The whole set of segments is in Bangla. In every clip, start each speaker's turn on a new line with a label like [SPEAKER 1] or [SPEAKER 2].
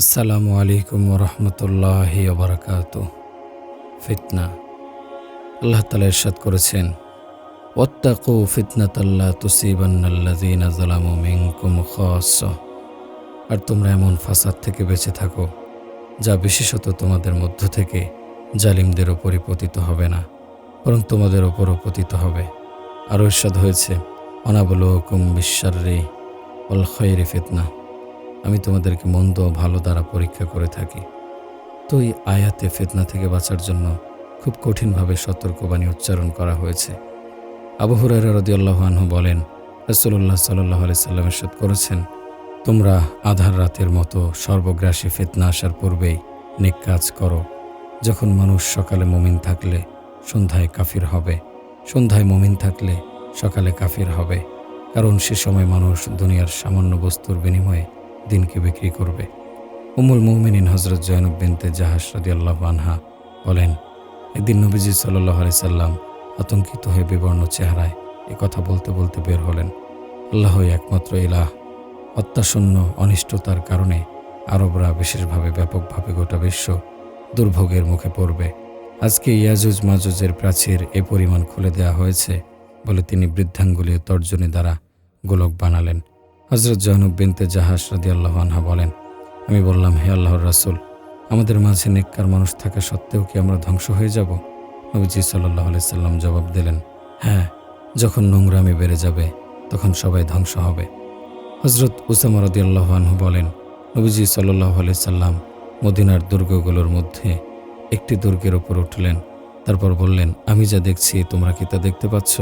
[SPEAKER 1] আসসালামু আলাইকুম রহমতুল্লাহি ওবরাকাত। ফিতনা। আল্লাহ তালা ইরশাদ করেছেন ওত্তাকু ফিতনাতাল্লাহ তুসিবান্নাল্লাযীনা যালামু মিনকুম খাসসা আর তোমরা এমন ফাসাদ থেকে বেঁচে থাকো, যা বিশেষত তোমাদের মধ্য থেকে জালিমদের ওপরই পতিত হবে না, বরং তোমাদের ওপরও পতিত হবে। আরও ইরশাদ হয়েছে অনাবলোকুম বিশ্বার্রি অল খৈরি ফিতনা। আমি তোমাদেরকে মন্দ ভালো দ্বারা পরীক্ষা করে থাকি। তো এই আয়াতে ফেতনা থেকে বাঁচার জন্য খুব কঠিনভাবে সতর্কবাণী উচ্চারণ করা হয়েছে। আবু হুরায়রা রদিয়াল্লাহ আনহু বলেন রসুল্লাহ সাল্লাহ আলি সাল্লাম এরশাদ করেছেন, তোমরা আধার রাতের মতো সর্বগ্রাসী ফেতনা আসার পূর্বেই নেক কাজ করো। যখন মানুষ সকালে মমিন থাকলে সন্ধ্যায় কাফির হবে। সন্ধ্যায় মমিন থাকলে সকালে কাফির হবে। কারণ সে সময় মানুষ দুনিয়ার সামান্য বস্তুর বিনিময়ে দিনকে বিক্রি করবে। উমুল মুমিনিন হজরত জয়নব বিনতে জাহাজ রাদি আল্লাহ আনহা বলেন একদিন নবীজি সাল্লাহ আলি সাল্লাম আতঙ্কিত হয়ে বিবর্ণ চেহারায় এ কথা বলতে বলতে বের হলেন। আল্লাহই একমাত্র ইলাহ। অত্যাশূন্য অনিষ্টতার কারণে আরবরা বিশেষভাবে ব্যাপকভাবে গোটা বিশ্ব দুর্ভোগের মুখে পড়বে। আজকে ইয়াজুজ মাজুজের প্রাচীর এ পরিমাণ খুলে দেওয়া হয়েছে বলে তিনি বৃদ্ধাঙ্গুলীয় তর্জনী দ্বারা গোলক বানালেন। হজরত জহনব বিনতে জাহাজ রাদি আল্লাহ আনহা বলেন, আমি বললাম, হে আল্লাহর রাসুল, আমাদের মাঝে নেককার মানুষ থাকা সত্ত্বেও কি আমরা ধ্বংস হয়ে যাব? নবীজি সাল্লাহ সাল্লাম জবাব দিলেন হ্যাঁ যখন নোংরামি বেড়ে যাবে, তখন সবাই ধ্বংস হবে। হজরত উসামা রদি আল্লাহ আনহু বলেন, নবীজি সাল্লাহ সাল্লাম মদিনার দুর্গগুলোর মধ্যে একটি দুর্গের ওপর উঠলেন, তারপর বললেন, আমি যা দেখছি তোমরা কি তা দেখতে পাচ্ছ?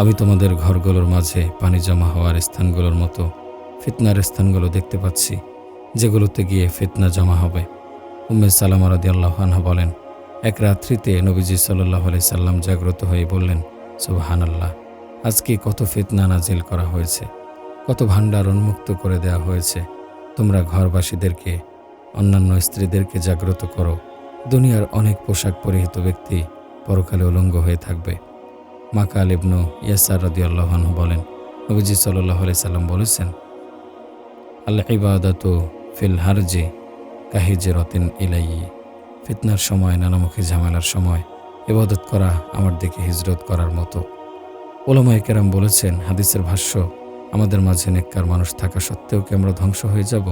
[SPEAKER 1] আমি তোমাদের ঘরগুলোর মাঝে পানি জমা হওয়ার স্থানগুলোর মতো ফিতনার স্থানগুলো দেখতে পাচ্ছি, যেগুলোতে গিয়ে ফিতনা জমা হবে। উম্মে সালাম রাদি আল্লাহানহা বলেন, এক রাত্রিতে নবীজি সাল্লাহ আলি সাল্লাম জাগ্রত হয়ে বললেন সুবাহান আল্লাহ আজকে কত ফিতনা নাজিল করা হয়েছে, কত ভাণ্ডার উন্মুক্ত করে দেওয়া হয়েছে। তোমরা ঘরবাসীদেরকে, অন্যান্য স্ত্রীদেরকে জাগ্রত করো। দুনিয়ার অনেক পোশাক পরিহিত ব্যক্তি পরকালে উলঙ্গ হয়ে থাকবে। মাকাল ইবনু ইয়াসার রদি আল্লাহন বলেন, নবীজি সাল্লাহ সাল্লাম বলেছেন আল্লাহ ইবাদত ফিল হারজে কাহিজে রতেন ইলাই ফিতনার সময়, নানামুখী ঝামেলার সময়, ইবাদত করা আমার দিকে হিজরত করার মতো। ওলামায় কেরাম বলেছেন, হাদিসের ভাষ্য, আমাদের মাঝে নেককার মানুষ থাকা সত্ত্বেও কি আমরা ধ্বংস হয়ে যাব?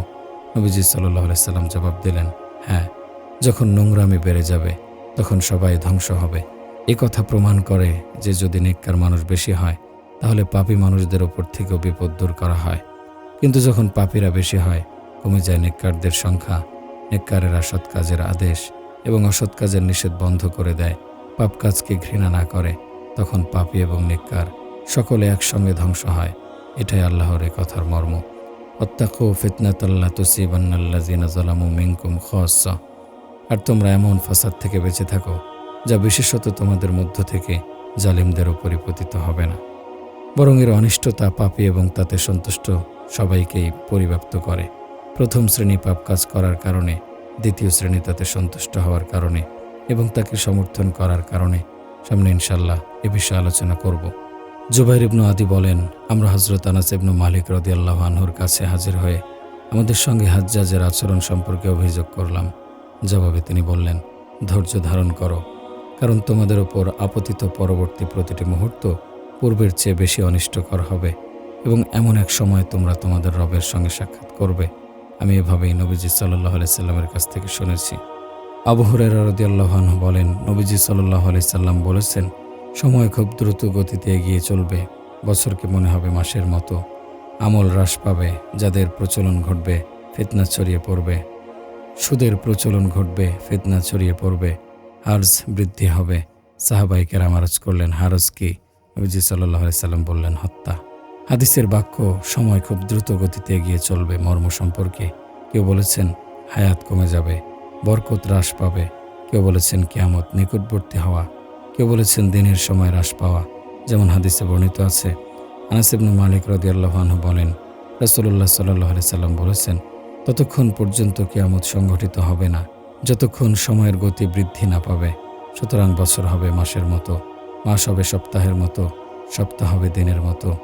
[SPEAKER 1] নবীজি সাল্লাহ সাল্লাম জবাব দিলেন হ্যাঁ যখন নোংরামি বেড়ে যাবে, তখন সবাই ধ্বংস হবে। এ কথা প্রমাণ করে যে যদি নেককার মানুষ বেশি হয়, তাহলে পাপী মানুষদের ওপর থেকেও বিপদ দূর করা হয়। কিন্তু যখন পাপীরা বেশি হয়, কমে যায় নেককারদের সংখ্যা, নেককারেরা সৎ কাজের আদেশ এবং অসৎ কাজের নিষেধ বন্ধ করে দেয়। পাপ কাজকে ঘৃণা না করে, তখন পাপি এবং নেককার সকলে একসঙ্গে ধ্বংস হয়। এটাই আল্লাহর এ কথার মর্ম। অত্যাকু ফিতনাতাল্লা তুসিবান্নাল্লা জিনা জালামু মিঙ্কুম খস আর তোমরা এমন ফাসাদ থেকে বেঁচে থাকো যা বিশেষত তোমাদের মধ্য থেকে জালিমদের ওপরই পতিত হবে না। বরং এর অনিষ্টতা পাপী এবং তাতে সন্তুষ্ট সবাইকেই পরিব্যাপ্ত করে। প্রথম শ্রেণি পাপ কাজ করার কারণে, দ্বিতীয় শ্রেণি তাতে সন্তুষ্ট হওয়ার কারণে এবং তাকে সমর্থন করার কারণে সামনে ইনশাল্লাহ এ বিষয়ে আলোচনা করব। জুবাইর ইবনু আদি বলেন, আমরা হজরত আনাস ইবনু মালিক রদি আল্লাহ আনহুর কাছে হাজির হয়ে আমাদের সঙ্গে হাজ্জাজের আচরণ সম্পর্কে অভিযোগ করলাম। জবাবে তিনি বললেন, ধৈর্য ধারণ করো। কারণ তোমাদের ওপর আপতিত পরবর্তী প্রতিটি মুহূর্ত পূর্বের চেয়ে বেশি অনিষ্টকর হবে এবং এমন এক সময় তোমরা তোমাদের রবের সঙ্গে সাক্ষাৎ করবে। আমি এভাবেই নবীজি সাল্লাহ সাল্লামের কাছ থেকে শুনেছি। আবু হুরেরা রদিয়াল্লাহন বলেন, নবীজি সাল্লাহ সাল্লাম বলেছেন, সময় খুব দ্রুত গতিতে এগিয়ে চলবে বছরকে মনে হবে মাসের মতো। আমল হ্রাস পাবে, যাদের প্রচলন ঘটবে ফিতনা ছড়িয়ে পড়বে। সুদের প্রচলন ঘটবে, ফিতনা ছড়িয়ে পড়বে। হার্জ বৃদ্ধি হবে। সাহাবাই কেরাম আরজ করলেন হারজ কি? নবীজি সাল্লাহ সাল্লাম বললেন, হত্যা। হাদিসের বাক্য সময় খুব দ্রুত গতিতে এগিয়ে চলবে মর্ম সম্পর্কে। কেউ বলেছেন, হায়াত কমে যাবে, বরকত হ্রাস পাবে। কেউ বলেছেন, কেয়ামত নিকটবর্তী হওয়া। কেউ বলেছেন, দিনের সময় হ্রাস পাওয়া। যেমন হাদিসে বর্ণিত আছে। আনাসিবনু মালিক রদিয়াল্লাহান বলেন রসল্লাহ সাল্লাহ সাল্লাম বলেছেন, ততক্ষণ পর্যন্ত কেয়ামত সংঘটিত হবে না। যতক্ষণ সময়ের গতি বৃদ্ধি না পাবে, সুতরাং বছর হবে মাসের মতো, মাস হবে সপ্তাহের মতো, সপ্তাহ হবে দিনের মতো,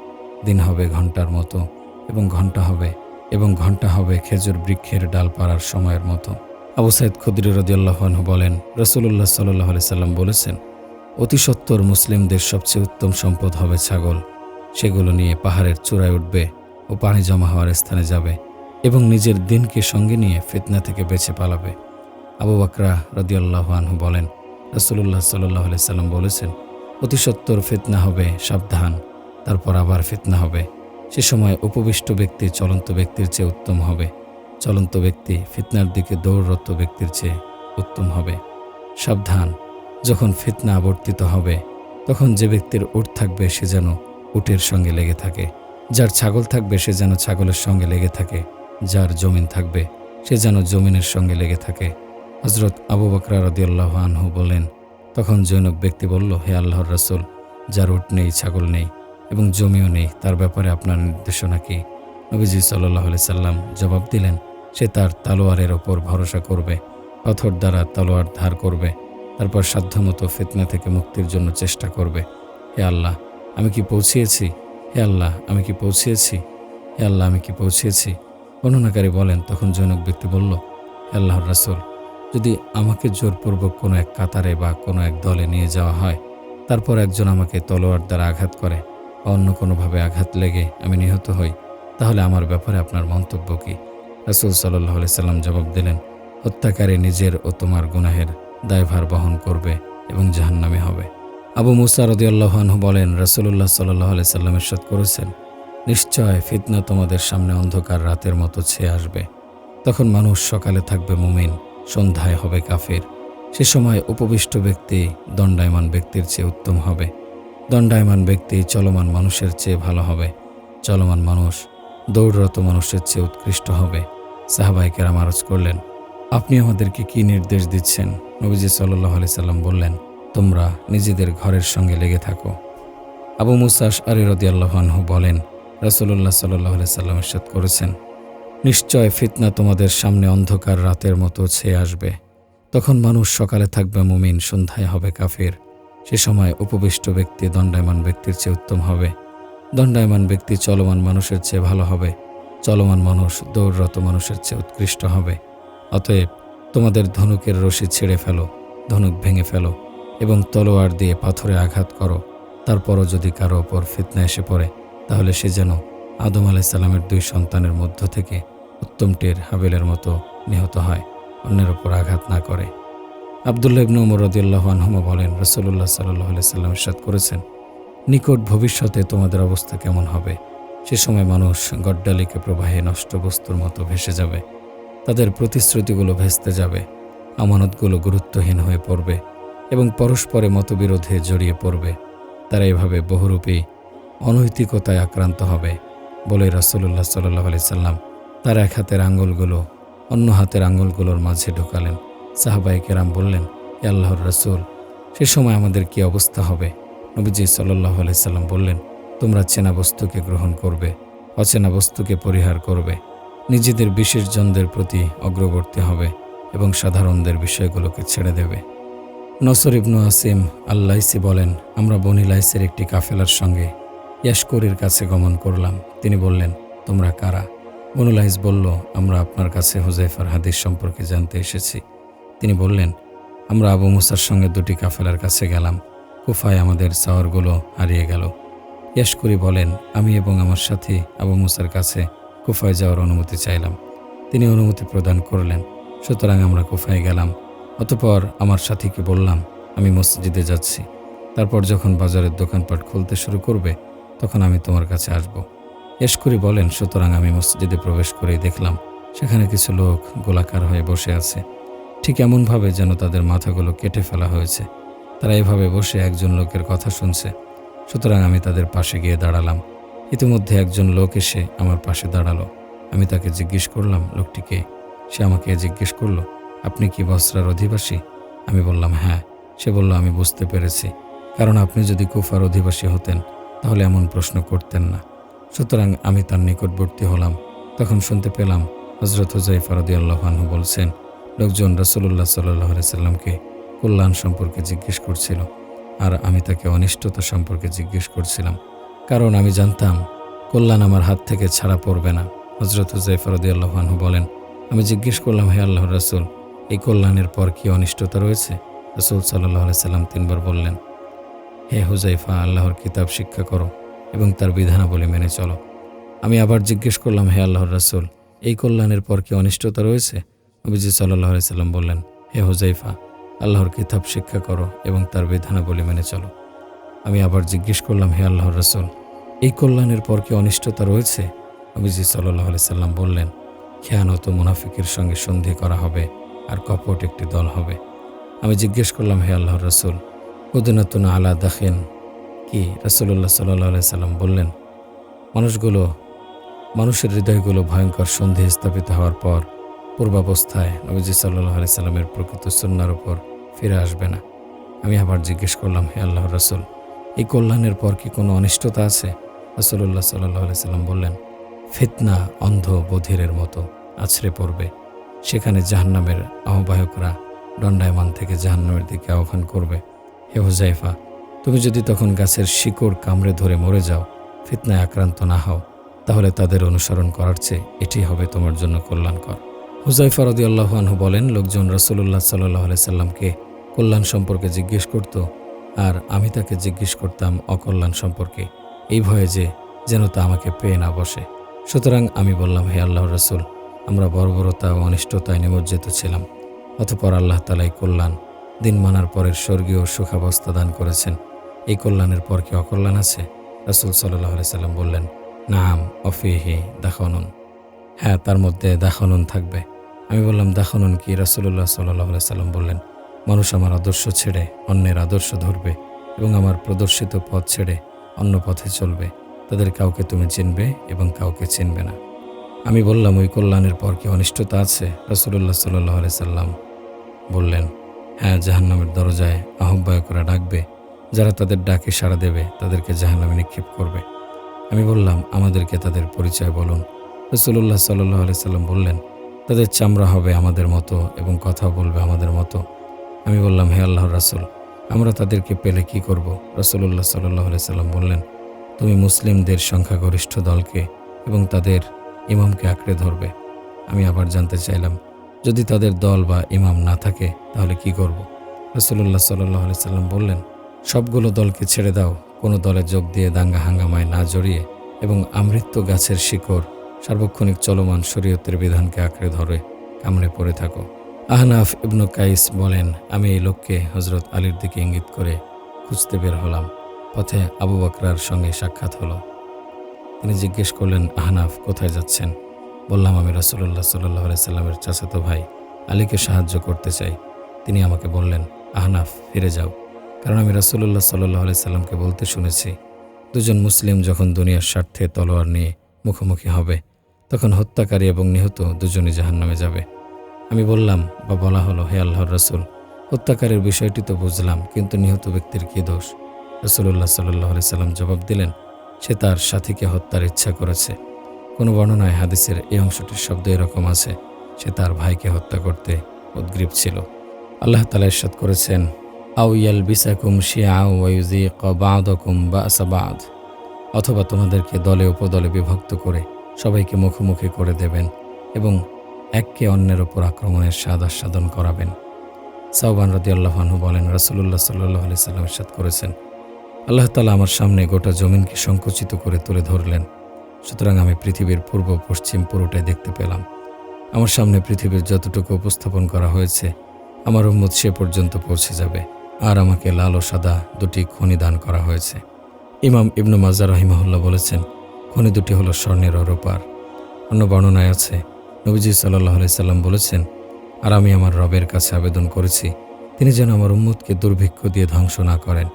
[SPEAKER 1] দিন হবে ঘণ্টার মতো, এবং ঘণ্টা হবে, এবং ঘণ্টা হবে খেজুর বৃক্ষের ডাল পাড়ার সময়ের মতো। আবু সাইদ খুদ্রি রদিয়াল্লাহনহু বলেন রসুল্লাহ সাল্লাহ সাল্লাম বলেছেন, অতি সত্বর মুসলিমদের সবচেয়ে উত্তম সম্পদ হবে ছাগল। সেগুলো নিয়ে পাহাড়ের চূড়ায় উঠবে ও পানি জমা হওয়ার স্থানে যাবে এবং নিজের দিনকে সঙ্গে নিয়ে ফিতনা থেকে বেঁচে পালাবে। আবু বাকরা রদিয়াল্লাহ আনহু বলেন রসুল্লাহ সাল্লাহ সাল্লাম বলেছেন, অতি সত্বর ফিতনা হবে, সাবধান, তারপর আবার ফিতনা হবে। সে সময় উপবিষ্ট ব্যক্তি চলন্ত ব্যক্তির চেয়ে উত্তম হবে। চলন্ত ব্যক্তি ফিতনার দিকে দৌড়রত ব্যক্তির চেয়ে উত্তম হবে। সাবধান, যখন ফিতনা আবর্তিত হবে, তখন যে ব্যক্তির উট থাকবে সে যেন উটের সঙ্গে লেগে থাকে। যার ছাগল থাকবে সে যেন ছাগলের সঙ্গে লেগে থাকে। যার জমিন থাকবে সে যেন জমিনের সঙ্গে লেগে থাকে। হজরত আবু রদিয়াল্লাহ আনহু বললেন, তখন জৈনক ব্যক্তি বলল, হে আল্লাহর রসুল, যার উট নেই, ছাগল নেই এবং জমিও নেই, তার ব্যাপারে আপনার নির্দেশনা কি? নবীজি সাল্লাহ সাল্লাম জবাব দিলেন, সে তার তালোয়ারের ওপর ভরসা করবে, পাথর দ্বারা তলোয়ার ধার করবে, তারপর সাধ্যমতো ফিতনা থেকে মুক্তির জন্য চেষ্টা করবে। হে আল্লাহ, আমি কি পৌঁছিয়েছি? হে আল্লাহ, আমি কি পৌঁছিয়েছি? হে আল্লাহ, আমি কি পৌঁছিয়েছি? বর্ণনাকারী বলেন, তখন জনক ব্যক্তি বলল, হে আল্লাহর রাসুল যদি আমাকে জোরপূর্বক কোনো এক কাতারে বা কোনো এক দলে নিয়ে যাওয়া হয়, তারপর একজন আমাকে তলোয়ার দ্বারা আঘাত করে অন্য কোনোভাবে আঘাত লেগে আমি নিহত হই, তাহলে আমার ব্যাপারে আপনার মন্তব্য কী? রাসুল সাল্লাহ সাল্লাম জবাব দিলেন, হত্যাকারী নিজের ও তোমার গুনাহের দায়ভার বহন করবে এবং জাহান্নামে হবে। আবু মুসা রদিয়াল্লাহানহু বলেন রসুল্লাহ সাল্লাহ আলি সাল্লাম এরশাদ করেছেন, নিশ্চয় ফিতনা তোমাদের সামনে অন্ধকার রাতের মতো ছেয়ে আসবে। তখন মানুষ সকালে থাকবে মুমিন সন্ধ্যায় হবে কাফের। সে সময় উপবিষ্ট ব্যক্তি দণ্ডায়মান ব্যক্তির চেয়ে উত্তম হবে। দণ্ডায়মান ব্যক্তি চলমান মানুষের চেয়ে ভালো হবে। চলমান মানুষ দৌড়রত মানুষের চেয়ে উৎকৃষ্ট হবে। সাহাবাইকেরাম আরজ করলেন, আপনি আমাদেরকে কি নির্দেশ দিচ্ছেন? নবীজি সাল্লাহ আলি সাল্লাম বললেন, তোমরা নিজেদের ঘরের সঙ্গে লেগে থাকো। আবু মুসাস আলী রদিয়াল্লাহানহু বলেন রাসুল্লাহ সাল্লাহ সাল্লাম ইরশাদ করেছেন। নিশ্চয় ফিতনা তোমাদের সামনে অন্ধকার রাতের মতো ছেয়ে আসবে। তখন মানুষ সকালে থাকবে মুমিন, সন্ধ্যায় হবে কাফের। সে সময় উপবিষ্ট ব্যক্তি দণ্ডায়মান ব্যক্তির চেয়ে উত্তম হবে। দণ্ডায়মান ব্যক্তি চলমান মানুষের চেয়ে ভালো হবে। চলমান মানুষ দৌড়রত মানুষের চেয়ে উৎকৃষ্ট হবে। অতএব তোমাদের ধনুকের রশি ছেড়ে ফেলো, ধনুক ভেঙে ফেলো এবং তলোয়ার দিয়ে পাথরে আঘাত করো। তারপরও যদি কারও ওপর ফিতনা এসে পড়ে, তাহলে সে যেন আদম আলাইসাল্লামের দুই সন্তানের মধ্য থেকে উত্তমটির হাবিলের মতো নিহত হয়, অন্যের ওপর আঘাত না করে। আবদুল্লাহ ইবনু উমর রদিয়াল্লাহ আনহুমা বলেন রসুল্লাহ সাল্লাহ সাল্লাম সাদ করেছেন, নিকট ভবিষ্যতে তোমাদের অবস্থা কেমন হবে? সে সময় মানুষ গড্ডালিকে প্রবাহে নষ্ট বস্তুর মতো ভেসে যাবে, তাদের প্রতিশ্রুতিগুলো ভেস্তে যাবে, আমানতগুলো গুরুত্বহীন হয়ে পড়বে এবং পরস্পরে মতবিরোধে জড়িয়ে পড়বে। তারা এভাবে বহুরূপী অনৈতিকতায় আক্রান্ত হবে, বলে রাসুল্লাহ সাল্লাহ আলি সাল্লাম তার এক হাতের আঙ্গুলগুলো অন্য হাতের আঙ্গুলগুলোর মাঝে ঢোকালেন। সাহাবাই কেরাম বললেন, এ আল্লাহর রসুল, সে সময় আমাদের কি অবস্থা হবে? নবীজি সাল্লাহ আলি সাল্লাম বললেন, তোমরা চেনা বস্তুকে গ্রহণ করবে, অচেনা বস্তুকে পরিহার করবে। নিজেদের বিশেষ জনদের প্রতি অগ্রবর্তী হবে এবং সাধারণদের বিষয়গুলোকে ছেড়ে দেবে। নসর ইবনু আসিম আল্লাইসি বলেন, আমরা বনি লাইসের একটি কাফেলার সঙ্গে ইয়াসকরির কাছে গমন করলাম। তিনি বললেন, তোমরা কারা? বনুলাইস বলল, আমরা আপনার কাছে হুজাইফার হাদিস সম্পর্কে জানতে এসেছি। তিনি বললেন, আমরা আবু মুসার সঙ্গে দুটি কাফেলার কাছে গেলাম। কুফায় আমাদের সাওয়ারগুলো হারিয়ে গেল। ইয়াসকরি বলেন, আমি এবং আমার সাথী আবু মুসার কাছে কুফায় যাওয়ার অনুমতি চাইলাম। তিনি অনুমতি প্রদান করলেন। সুতরাং আমরা কুফায় গেলাম। অতপর আমার সাথীকে বললাম, আমি মসজিদে যাচ্ছি। তারপর যখন বাজারের দোকানপাট খুলতে শুরু করবে, তখন আমি তোমার কাছে আসব। করি বলেন, সুতরাং আমি মসজিদে প্রবেশ করেই দেখলাম, সেখানে কিছু লোক গোলাকার হয়ে বসে আছে। ঠিক এমনভাবে যেন তাদের মাথাগুলো কেটে ফেলা হয়েছে। তারা এভাবে বসে একজন লোকের কথা শুনছে। সুতরাং আমি তাদের পাশে গিয়ে দাঁড়ালাম। ইতিমধ্যে একজন লোক এসে আমার পাশে দাঁড়াল। আমি তাকে জিজ্ঞেস করলাম লোকটিকে সে আমাকে জিজ্ঞেস করল, আপনি কি বস্ত্রার অধিবাসী? আমি বললাম হ্যাঁ। সে বলল, আমি বুঝতে পেরেছি। কারণ আপনি যদি কুফার অধিবাসী হতেন, তাহলে এমন প্রশ্ন করতেন না। সুতরাং আমি তার নিকটবর্তী হলাম। তখন শুনতে পেলাম হজরত হুজাইফারদি আল্লাহানহু বলছেন, লোকজন রসুল্লাহ সাল্লাহ সাল্লামকে কল্যাণ সম্পর্কে জিজ্ঞেস করছিল আর আমি তাকে অনিষ্টতা সম্পর্কে জিজ্ঞেস করছিলাম। কারণ আমি জানতাম, কল্যাণ আমার হাত থেকে ছাড়া পড়বে না। হজরত হুজাইফরদি আল্লাহানহু বলেন, আমি জিজ্ঞেস করলাম, হে আল্লাহ রাসুল, এই কল্যাণের পর কি অনিষ্টতা রয়েছে? রসুল সাল্লাহ সাল্লাম তিনবার বললেন, হে হুজাইফা আল্লাহর কিতাব শিক্ষা করো। এবং তার বিধানাবলী মেনে চলো। আমি আবার জিজ্ঞেস করলাম, হে আল্লাহর রাসুল, এই কল্যাণের পর কি অনিষ্টতা রয়েছে? নবীজি সাল্লাহ সাল্লাম বললেন, হে হুজাইফা আল্লাহর কিতাব শিক্ষা করো এবং তার বিধানাবলী মেনে চলো। আমি আবার জিজ্ঞেস করলাম, হে আল্লাহর রাসুল, এই কল্যাণের পর কি অনিষ্টতা রয়েছে? নবীজি সাল্লাহ সাল্লাম বললেন, খেয়ানত মুনাফিকের সঙ্গে সন্ধি করা হবে আর কপট একটি দল হবে। আমি জিজ্ঞেস করলাম, হে আল্লাহর রাসুল, উদিনাতুন আলা দাখেন কি রাসুল্লাহ সাল্লাহ সাল্লাম বললেন, মানুষগুলো, মানুষের হৃদয়গুলো ভয়ঙ্কর সন্ধি স্থাপিত হওয়ার পর পূর্বাবস্থায় নবীজি সাল্লাহ আলি সাল্লামের প্রকৃত সুন্নার উপর ফিরে আসবে না। আমি আবার জিজ্ঞেস করলাম, হে আল্লাহ রাসুল, এই কল্যাণের পর কি কোনো অনিষ্টতা আছে? রাসুল্লাহ সাল্লাহ আলি সাল্লাম বললেন, ফিতনা অন্ধ বধিরের মতো আছড়ে পড়বে। সেখানে জাহান্নামের আহ্বায়করা দণ্ডায়মান থেকে জাহান্নামের দিকে আহ্বান করবে। হে হুজাইফা তুমি যদি তখন গাছের শিকড় কামড়ে ধরে মরে যাও, ফিতনায় আক্রান্ত না হও, তাহলে তাদের অনুসরণ করার চেয়ে এটি হবে তোমার জন্য কল্যাণকর। হুজাইফা রদি আল্লাহানহু বলেন, লোকজন রসুল্লাহ সাল্লাহ সাল্লামকে কল্যাণ সম্পর্কে জিজ্ঞেস করত, আর আমি তাকে জিজ্ঞেস করতাম অকল্যাণ সম্পর্কে, এই ভয়ে যে যেন তা আমাকে পেয়ে না বসে। সুতরাং আমি বললাম, হে আল্লাহ রসুল, আমরা বর্বরতা ও অনিষ্টতায় নিমজ্জিত ছিলাম, অতপর আল্লাহ তালাই কল্যাণ, দিন মানার পরের স্বর্গীয় সুখাবস্থা দান করেছেন। এই কল্যাণের পর কি অকল্যাণ আছে? রসুল সাল্লাহ সাল্লাম বললেন, নাম, অফিহি, দাখনুন। হ্যাঁ তার মধ্যে দাখনুন থাকবে। আমি বললাম, দাখনুন কি? রসুল্লাহ সাল্লাহ সাল্লাম বললেন, মানুষ আমার আদর্শ ছেড়ে অন্যের আদর্শ ধরবে এবং আমার প্রদর্শিত পথ ছেড়ে অন্য পথে চলবে। তাদের কাউকে তুমি চিনবে এবং কাউকে চিনবে না। আমি বললাম, ওই কল্যাণের পর কি অনিষ্টতা আছে? রসুল্লাহ সাল্লাহ সাল্লাম বললেন হ্যাঁ জাহান্নামের দরজায় আহ্বায়করা ডাকবে যারা তাদের ডাকে সাড়া দেবে, তাদেরকে জাহান্নামে নিক্ষেপ করবে। আমি বললাম, আমাদেরকে তাদের পরিচয় বলুন। রসুল্লাহ সাল্লাহ আলি সাল্লাম বললেন, তাদের চামড়া হবে আমাদের মতো এবং কথা বলবে আমাদের মতো। আমি বললাম, হে আল্লাহ রাসুল, আমরা তাদেরকে পেলে কি করব? রসুল্লাহ সাল্লাহ আলি সাল্লাম বললেন, তুমি মুসলিমদের সংখ্যাগরিষ্ঠ দলকে এবং তাদের ইমামকে আঁকড়ে ধরবে। আমি আবার জানতে চাইলাম, যদি তাদের দল বা ইমাম না থাকে, তাহলে কি করব? রসুল্লাহ সাল্লাহ আলি সাল্লাম বললেন সবগুলো দলকে ছেড়ে দাও। কোনো দলে যোগ দিয়ে দাঙ্গা হাঙ্গামায় না জড়িয়ে এবং আমৃত্য গাছের শিকড় সার্বক্ষণিক চলমান শরীয়তের বিধানকে আঁকড়ে ধরে কামড়ে পড়ে থাকো। আহনাফ ইবনু কাইস বলেন, আমি এই লোককে হজরত আলীর দিকে ইঙ্গিত করে খুঁজতে বের হলাম। পথে আবু বকরার সঙ্গে সাক্ষাৎ হলো। তিনি জিজ্ঞেস করলেন, আহনাফ, কোথায় যাচ্ছেন? বললাম, আমি রাসুল্লাহ সাল্লাহ সাল্লামের চাচাতো ভাই। আলীকে সাহায্য করতে চাই। তিনি আমাকে বললেন, আহনাফ, ফিরে যাও। কারণ আমি রাসুল্লাহ সাল্লাহ সাল্লামকে বলতে শুনেছি, দুজন মুসলিম যখন দুনিয়ার স্বার্থে তলোয়ার নিয়ে মুখোমুখি হবে, তখন হত্যাকারী এবং নিহত দুজনই জাহান্নামে যাবে। আমি বললাম, বা বলা হলো, হে আল্লাহর রসুল, হত্যাকারীর বিষয়টি তো বুঝলাম, কিন্তু নিহত ব্যক্তির কী দোষ? রসুল্লাহ সাল্লাহ সাল্লাম জবাব দিলেন, সে তার সাথীকে হত্যার ইচ্ছা করেছে। কোনো বর্ণনায় হাদিসের এই অংশটির শব্দ এরকম আছে, সে তার ভাইকে হত্যা করতে উদ্গ্রীব ছিল। আল্লাহ তালা ইরশাদ করেছেন আউ ইয়াল বিসাকুম শিয়া অথবা তোমাদেরকে দলে উপদলে বিভক্ত করে সবাইকে মুখোমুখি করে দেবেন এবং এককে অন্যের ওপর আক্রমণের স্বাদ আস্বাদন করাবেন। সাহবান রদি আল্লাহানহু বলেন রাসুল্লাহ সাল্লাহ আলি সাল্লাম ইরশাদ করেছেন, আল্লাহ তালা আমার সামনে গোটা জমিনকে সংকুচিত করে তুলে ধরলেন। সুতরাং আমি পৃথিবীর পূর্ব, পশ্চিম পুরোটাই দেখতে পেলাম। আমার সামনে পৃথিবীর যতটুকু উপস্থাপন করা হয়েছে, আমার উম্মত সে পর্যন্ত পৌঁছে যাবে। আর আমাকে লাল ও সাদা দুটি খনি দান করা হয়েছে। ইমাম ইবনু মাজার রহিমাহুল্লাহ বলেছেন, খনি দুটি হলো স্বর্ণের ও রূপার অন্য বর্ণনায় আছে, নবীজি সাল্লাহ সাল্লাম বলেছেন, আর আমি আমার রবের কাছে আবেদন করেছি, তিনি যেন আমার উম্মতকে দুর্ভিক্ষ দিয়ে ধ্বংস না করেন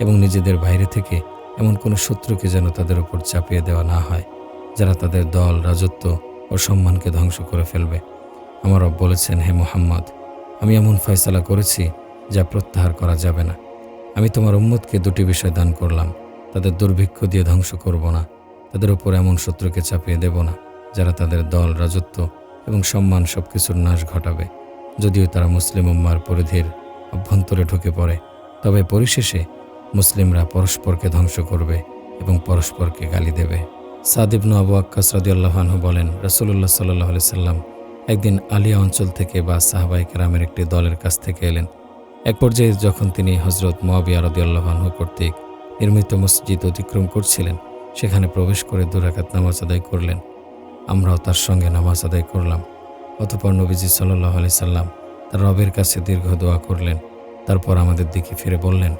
[SPEAKER 1] এবং নিজেদের বাইরে থেকে এমন কোনো শত্রুকে যেন তাদের উপর চাপিয়ে দেওয়া না হয়, যারা তাদের দল, রাজত্ব ও সম্মানকে ধ্বংস করে ফেলবে। আমার রব বলেছেন, হে মোহাম্মদ, আমি এমন ফয়সালা করেছি যা প্রত্যাহার করা যাবে না। আমি তোমার উম্মতকে দুটি বিষয় দান করলাম। তাদের দুর্ভিক্ষ দিয়ে ধ্বংস করব না। তাদের উপর এমন শত্রুকে চাপিয়ে দেব না, যারা তাদের দল, রাজত্ব এবং সম্মান সব কিছুর নাশ ঘটাবে। যদিও তারা মুসলিম উম্মার পরিধির অভ্যন্তরে ঢুকে পড়ে, তবে পরিশেষে মুসলিমরা পরস্পরকে ধ্বংস করবে এবং পরস্পরকে গালি দেবে। সাদিবনু আবু আক্কাস রাদিয়াল্লাহানহু বলেন রসুল্লাহ সাল্লাহ সাল্লাম একদিন আলিয়া অঞ্চল থেকে বা সাহাবাই কেরামের একটি দলের কাছ থেকে এলেন। এক পর্যায়ে যখন তিনি হজরত মোয়াবিয়া রদিয়াল্লাহানহু কর্তৃক নির্মিত মসজিদ অতিক্রম করছিলেন, সেখানে প্রবেশ করে দুরাকাত নামাজ আদায় করলেন। আমরাও তার সঙ্গে নামাজ আদায় করলাম, অতপর নবীজি সাল্লাহ আলি সাল্লাম তার রবের কাছে দীর্ঘ দোয়া করলেন। তারপর আমাদের দিকে ফিরে বললেন,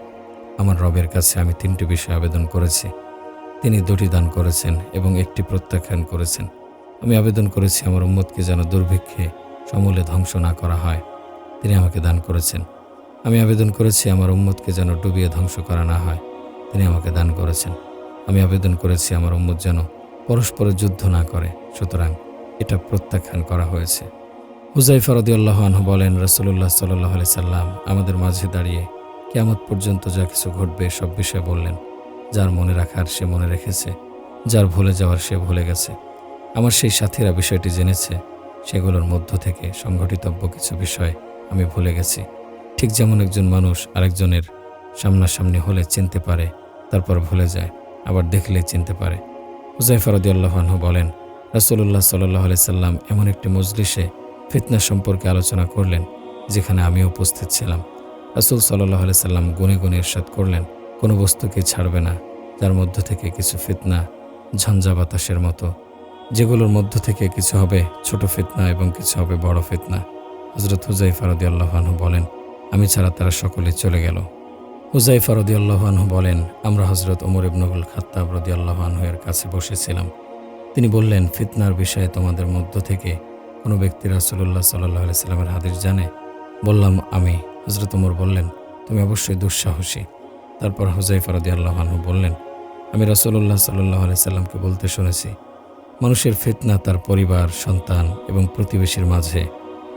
[SPEAKER 1] আমার রবের কাছে আমি তিনটি বিষয় আবেদন করেছি। তিনি দুটি দান করেছেন এবং একটি প্রত্যাখ্যান করেছেন। আমি আবেদন করেছি আমার উম্মতকে যেন দুর্ভিক্ষে সমূলে ধ্বংস না করা হয়। তিনি আমাকে দান করেছেন। আমি আবেদন করেছি আমার উম্মতকে যেন ডুবিয়ে ধ্বংস করা না হয়। তিনি আমাকে দান করেছেন। আমি আবেদন করেছি আমার উম্মত যেন পরস্পর যুদ্ধ না করে। সুতরাং এটা প্রত্যাখ্যান করা হয়েছে। হুজাইফা রদিউল্লাহ আনহু বলেন রসুল্লাহ সাল্লাহ আলি সাল্লাম আমাদের মাঝে দাঁড়িয়ে কেয়ামত পর্যন্ত যা কিছু ঘটবে সব বিষয়ে বললেন। যার মনে রাখার সে মনে রেখেছে, যার ভুলে যাওয়ার সে ভুলে গেছে। আমার সেই সাথীরা বিষয়টি জেনেছে, সেগুলোর মধ্য থেকে সংঘটিতব্য কিছু বিষয় আমি ভুলে গেছি। ঠিক যেমন একজন মানুষ আরেকজনের সামনাসামনি হলে চিনতে পারে, তারপর ভুলে যায়, আবার দেখলে চিনতে পারে। হুজাইফা রদিয়াল্লাহানহু বলেন রাসুল্লাহ সাল্লাহ আলি সাল্লাম এমন একটি মজলিসে ফিতনা সম্পর্কে আলোচনা করলেন, যেখানে আমি উপস্থিত ছিলাম। রাসুল সাল্লাহ আলি সাল্লাম গুনে গুনে ইরশাদ করলেন, কোনো বস্তুকে ছাড়বে না, যার মধ্য থেকে কিছু ফিতনা, ঝঞ্ঝা বাতাসের মতো। যেগুলোর মধ্য থেকে কিছু হবে ছোট ফিতনা এবং কিছু হবে বড় ফিতনা। হজরত হুজাই ফারদি আল্লাহানহু বলেন আমি ছাড়া তারা সকলে চলে গেল। হুজাই ফারদি আল্লাহানহু বলেন, আমরা হজরত ওমর ইবনুল খাত্তাব রদি আল্লাহানহু এর কাছে বসেছিলাম। তিনি বললেন, ফিতনার বিষয়ে তোমাদের মধ্য থেকে কোনো ব্যক্তি রাসুল্লাহ সাল্লাহ সাল্লামের হাদিস জানে? বললাম, আমি। হজরত ওমর বললেন, তুমি অবশ্যই দুঃসাহসী। তারপর হুজাই ফারদি আল্লাহানহু বললেন, আমি রাসুল্লাহ সাল্লাহ সাল্লামকে বলতে শুনেছি, মানুষের ফিতনা তার পরিবার, সন্তান এবং প্রতিবেশীর মাঝে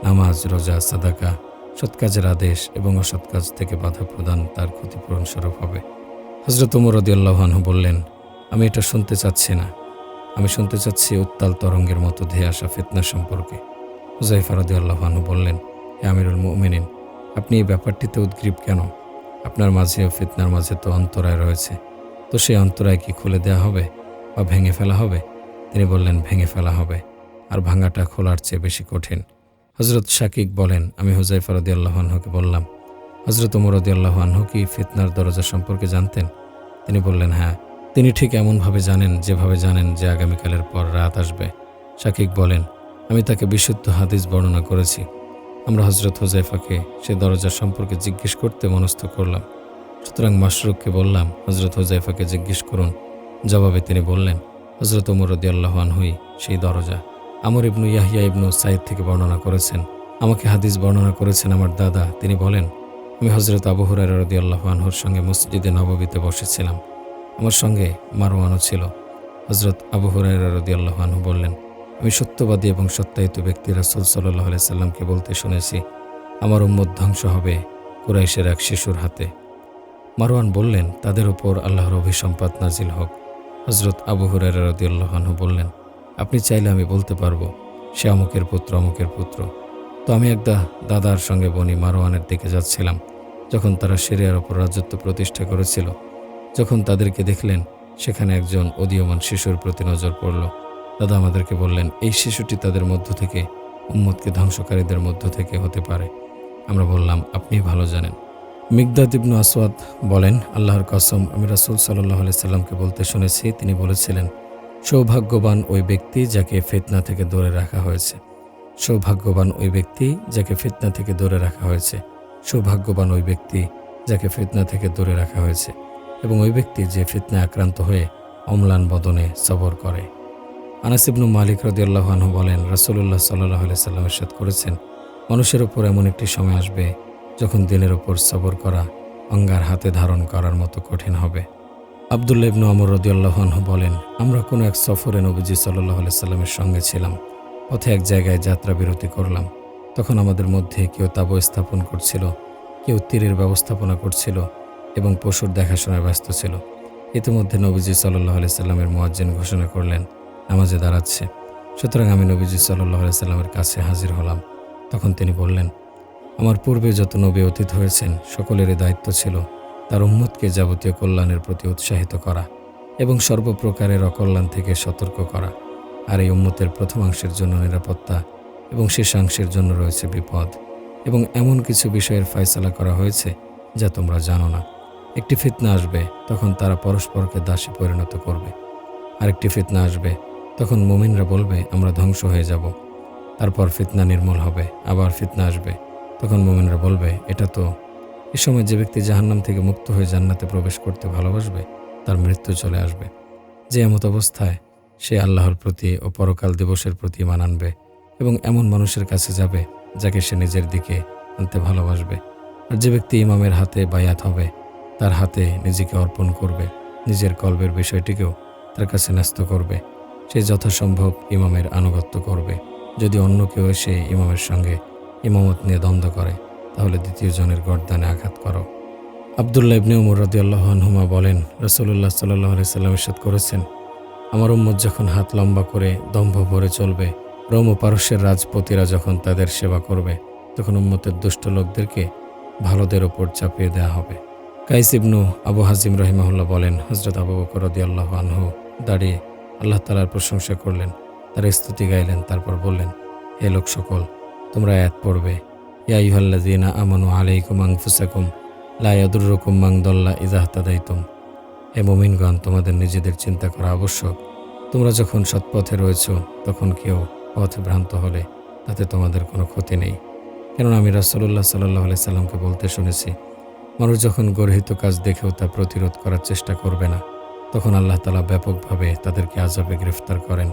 [SPEAKER 1] নামাজ, রোজা, সাদাকা সৎ কাজের আদেশ এবং অসৎ কাজ থেকে বাধা প্রদান তার ক্ষতিপূরণ স্বরূপ হবে। হজরত উমর রদিয়াল্লাহানহু বললেন, আমি এটা শুনতে চাচ্ছি না। আমি শুনতে চাচ্ছি উত্তাল তরঙ্গের মতো ধেয়ে আসা ফিতনা সম্পর্কে। হুজাইফা রদিয়াল্লাহানহু বললেন, হে আমিরুল মুমিনিন, আপনি এই ব্যাপারটিতে উদ্গ্রীব কেন? আপনার মাঝে ও ফিতনার মাঝে তো অন্তরায় রয়েছে। তো সেই অন্তরায় কি খুলে দেওয়া হবে বা ভেঙে ফেলা হবে? তিনি বললেন, ভেঙে ফেলা হবে। আর ভাঙাটা খোলার চেয়ে বেশি কঠিন। হজরত শাকিক বলেন, আমি হুজাই ফরদি আল্লাহানহুকে বললাম হজরত উমরদি আল্লাহানহু কি ফিতনার দরজা সম্পর্কে জানতেন? তিনি বললেন হ্যাঁ তিনি ঠিক এমনভাবে জানেন যেভাবে জানেন যে আগামীকালের পর রাত আসবে। শাকিক বলেন, আমি তাকে বিশুদ্ধ হাদিস বর্ণনা করেছি। আমরা হজরত হুজাইফাকে সে দরজা সম্পর্কে জিজ্ঞেস করতে মনস্থ করলাম। সুতরাং মাসরুককে বললাম হজরত হুজাইফাকে জিজ্ঞেস করুন। জবাবে তিনি বললেন হজরত উমরদি আল্লাহ আনহুই সেই দরজা। আমর ইবনু ইয়াহিয়া ইবনু সাইদ থেকে বর্ণনা করেছেন। আমাকে হাদিস বর্ণনা করেছেন আমার দাদা। তিনি বলেন, আমি হজরত আবু হুরার রদি আল্লাহ আনহুর সঙ্গে মসজিদে নববীতে বসেছিলাম। আমার সঙ্গে মারোয়ানও ছিল। হজরত আবু হুরাইরা রদি আল্লাহ আনহু বললেন, আমি সত্যবাদী এবং সত্যায়িত ব্যক্তি রাসুল সাল্লাহ সাল্লামকে বলতে শুনেছি। আমার উম্মত ধ্বংস হবে কুরাইশের এক শিশুর হাতে। মারওয়ান বললেন, তাদের উপর আল্লাহর অভিসম্পাদ নাজিল হোক। হজরত আবু হুরাইরা রদিউল্লাহানহু বললেন আপনি চাইলে আমি বলতে পারব, সে অমুকের পুত্র অমুকের পুত্র। তো আমি একদা দাদার সঙ্গে বনি মারোয়ানের দিকে যাচ্ছিলাম, যখন তারা সিরিয়ার ওপর রাজত্ব প্রতিষ্ঠা করেছিল। যখন তাদেরকে দেখলেন, সেখানে একজন অদীয়মান শিশুর প্রতি নজর পড়ল। দাদা আমাদেরকে বললেন, এই শিশুটি তাদের মধ্য থেকে, উম্মতকে ধ্বংসকারীদের মধ্য থেকে হতে পারে। আমরা বললাম, আপনি ভালো জানেন। মিগদাদ ইবনু আসওয়াদ বলেন, আল্লাহর কসম, আমি রাসুল সাল্লাহ সাল্লামকে বলতে শুনেছি। তিনি বলেছিলেন সৌভাগ্যবান ওই ব্যক্তি যাকে ফিতনা থেকে দূরে রাখা হয়েছে। সৌভাগ্যবান ওই ব্যক্তি যাকে ফিতনা থেকে দূরে রাখা হয়েছে। সৌভাগ্যবান ওই ব্যক্তি যাকে ফিতনা থেকে দূরে রাখা হয়েছে এবং ওই ব্যক্তি যে ফিতনা আক্রান্ত হয়ে অম্লান বদনে সবর করে। আনাসিবনু মালিক রদিয়াল্লাহানহু বলেন রাসুল্লাহ সাল্লাহ সাল্লামের সাথ করেছেন মানুষের ওপর এমন একটি সময় আসবে যখন দিনের ওপর সবর করা অঙ্গার হাতে ধারণ করার মতো কঠিন হবে। আবদুল্লা ইবনু আমর রদিয়াল্লাহনহু বলেন, আমরা কোনো এক সফরে নবীজি সাল্লাহ সাল্লামের সঙ্গে ছিলাম, পথে এক জায়গায় যাত্রা বিরতি করলাম। তখন আমাদের মধ্যে কেউ তাবু স্থাপন করছিল, কেউ তীরের ব্যবস্থাপনা করছিল এবং পশুর দেখাশোনায় ব্যস্ত ছিল। ইতিমধ্যে নবীজি সাল্লাহ সাল্লামের মোয়াজ্জেন ঘোষণা করলেন, নামাজে দাঁড়াচ্ছে। সুতরাং আমি নবীজি সাল্লাহ সাল্লামের কাছে হাজির হলাম। তখন তিনি বললেন, আমার পূর্বে যত নবী অতীত হয়েছেন, সকলেরই দায়িত্ব ছিল তার উম্মতকে যাবতীয় কল্যাণের প্রতি উৎসাহিত করা এবং সর্বপ্রকারের অকল্যাণ থেকে সতর্ক করা। আর এই উম্মতের প্রথমাংশের জন্য নিরাপত্তা এবং শেষাংশের জন্য রয়েছে বিপদ। এবং এমন কিছু বিষয়ের ফয়সালা করা হয়েছে যা তোমরা জানো না। একটি ফিতনা আসবে, তখন তারা পরস্পরকে দাসে পরিণত করবে। আরেকটি ফিতনা আসবে, তখন মুমিনরা বলবে, আমরা ধ্বংস হয়ে যাব। তারপর ফিতনা নির্মূল হবে, আবার ফিতনা আসবে, তখন মুমিনরা বলবে, এটা তো এ সময় যে ব্যক্তি জাহান্নাম থেকে মুক্ত হয়ে জান্নাতে প্রবেশ করতে ভালোবাসবে, তার মৃত্যু চলে আসবে। যে এমত অবস্থায় সে আল্লাহর প্রতি ও পরকাল দিবসের প্রতি ইমান আনবে এবং এমন মানুষের কাছে যাবে যাকে সে নিজের দিকে আনতে ভালোবাসবে। আর যে ব্যক্তি ইমামের হাতে বায়াত হবে, তার হাতে নিজেকে অর্পণ করবে, নিজের কল্পের বিষয়টিকেও তার কাছে ন্যস্ত করবে। সে যথাসম্ভব ইমামের আনুগত্য করবে। যদি অন্য কেউ এসে ইমামের সঙ্গে ইমামত নিয়ে দ্বন্দ্ব করে তাহলে দ্বিতীয় জনের গর্দানে আঘাত করো। আবদুল্লাহ ইবনে উমর রদিয়াল্লাহ আনহুমা বলেন রসুল্লাহ সাল্লাহ সাল্লাম ইরশাদ করেছেন, আমার উম্মত যখন হাত লম্বা করে দম্ভ ভরে চলবে, রোম ও পারস্যের রাজপতিরা যখন তাদের সেবা করবে, তখন উম্মতের দুষ্ট লোকদেরকে ভালোদের ওপর চাপিয়ে দেওয়া হবে। কাইস ইবনু আবু হাজিম রহিমাহুল্লাহ বলেন হজরত আবু বকর রদিয়াল্লাহ আনহু দাঁড়িয়ে আল্লাহ তালার প্রশংসা করলেন, তার স্তুতি গাইলেন, তারপর বললেন, হে লোক সকল তোমরা আয়াত পড়বে ইয়া ইহাল্লাযীনা আমানু আলাইকুম আনফুসাকুম, লা ইয়াদুররুকুম মান দাল্লা ইযা ইহতাদাইতুম। হে মুমিনগণ, তোমাদের নিজেদের চিন্তা করা আবশ্যক। তোমরা যখন সৎপথে রয়েছ, তখন কেউ পথ ভ্রান্ত হলে তাতে তোমাদের কোনো ক্ষতি নেই। কেননা আমি রাসূলুল্লাহ সাল্লাহ আলাই সাল্লামকে বলতে শুনেছি, মানুষ যখন গর্হিত কাজ দেখেও তা প্রতিরোধ করার চেষ্টা করবে না, তখন আল্লাহ তালা ব্যাপকভাবে তাদেরকে আজাবে গ্রেফতার করেন।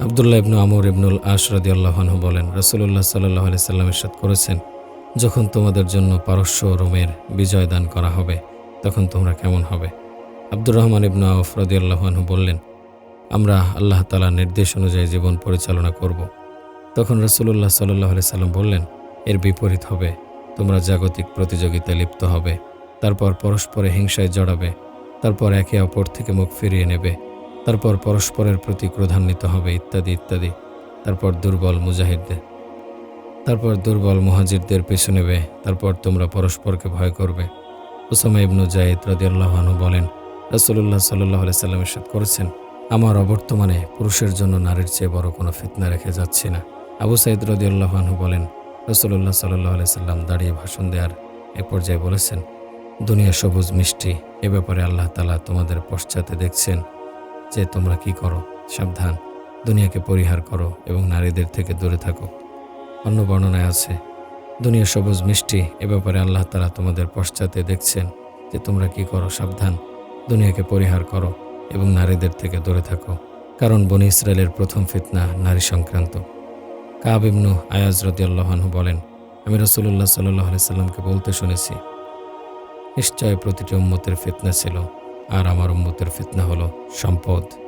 [SPEAKER 1] আবদুল্লাহ ইবনু আমর ইবনুল আশরাদি আল্লাহানহু বলেন রসুল্লাহ সাল্লাহ আলি সাল্লাম ইরশাদ করেছেন, যখন তোমাদের জন্য পারস্য রোমের বিজয় দান করা হবে, তখন তোমরা কেমন হবে? আব্দুর রহমান ইবনু আউফ রদি আল্লাহানহু বললেন, আমরা আল্লাহ তালার নির্দেশ অনুযায়ী জীবন পরিচালনা করব। তখন রসুল্লাহ সাল্লাহ আলি সাল্লাম বললেন, এর বিপরীত হবে, তোমরা জাগতিক প্রতিযোগিতায় লিপ্ত হবে, তারপর পরস্পরে হিংসায় জড়াবে, তারপর একে অপর থেকে মুখ ফিরিয়ে নেবে তারপর পরস্পরের প্রতি ক্রোধান্বিত হবে, ইত্যাদি ইত্যাদি। তারপর দুর্বল মুজাহিদদের। তারপর দুর্বল মুহাজিরদের পিছু নেবে। তারপর তোমরা পরস্পরকে ভয় করবে। ওসামা ইবনু জাহিদ রদিয়াল্লাহানু বলেন রসুল্লাহ সাল্লাহ সাল্লাম ইরশাদ করেছেন, আমার অবর্তমানে পুরুষের জন্য নারীর চেয়ে বড় কোনো ফিতনা রেখে যাচ্ছি না। আবু সাইদ রদিয়াল্লাহানহু বলেন রসুল্লাহ সাল্লাহ সাল্লাম দাঁড়িয়ে ভাষণ দেওয়ার এ পর্যায়ে বলেছেন, দুনিয়া সবুজ, মিষ্টি, এ ব্যাপারে আল্লাহ তালা তোমাদের পশ্চাতে দেখছেন। যে তোমরা কি করো, সাবধান, দুনিয়াকে পরিহার করো এবং নারীদের থেকে দূরে থাকো। অন্য বর্ণনায় আছে, দুনিয়া সবুজ মিষ্টি, এ ব্যাপারে আল্লাহ তালা তোমাদের পশ্চাতে দেখছেন যে তোমরা কি করো, সাবধান, দুনিয়াকে পরিহার করো এবং নারীদের থেকে দূরে থাকো। কারণ বনি ইসরায়েলের প্রথম ফিতনা নারী সংক্রান্ত। কাব ইবনু আয়াজ রদিয়াল্লাহানহু বলেন, আমি রসুল্লাহ সাল্লাহ সাল্লামকে বলতে শুনেছি, নিশ্চয় প্রতিটি উম্মতের ফিতনা ছিল। আর আমার উম্মতের ফিতনা হলো সম্পদ।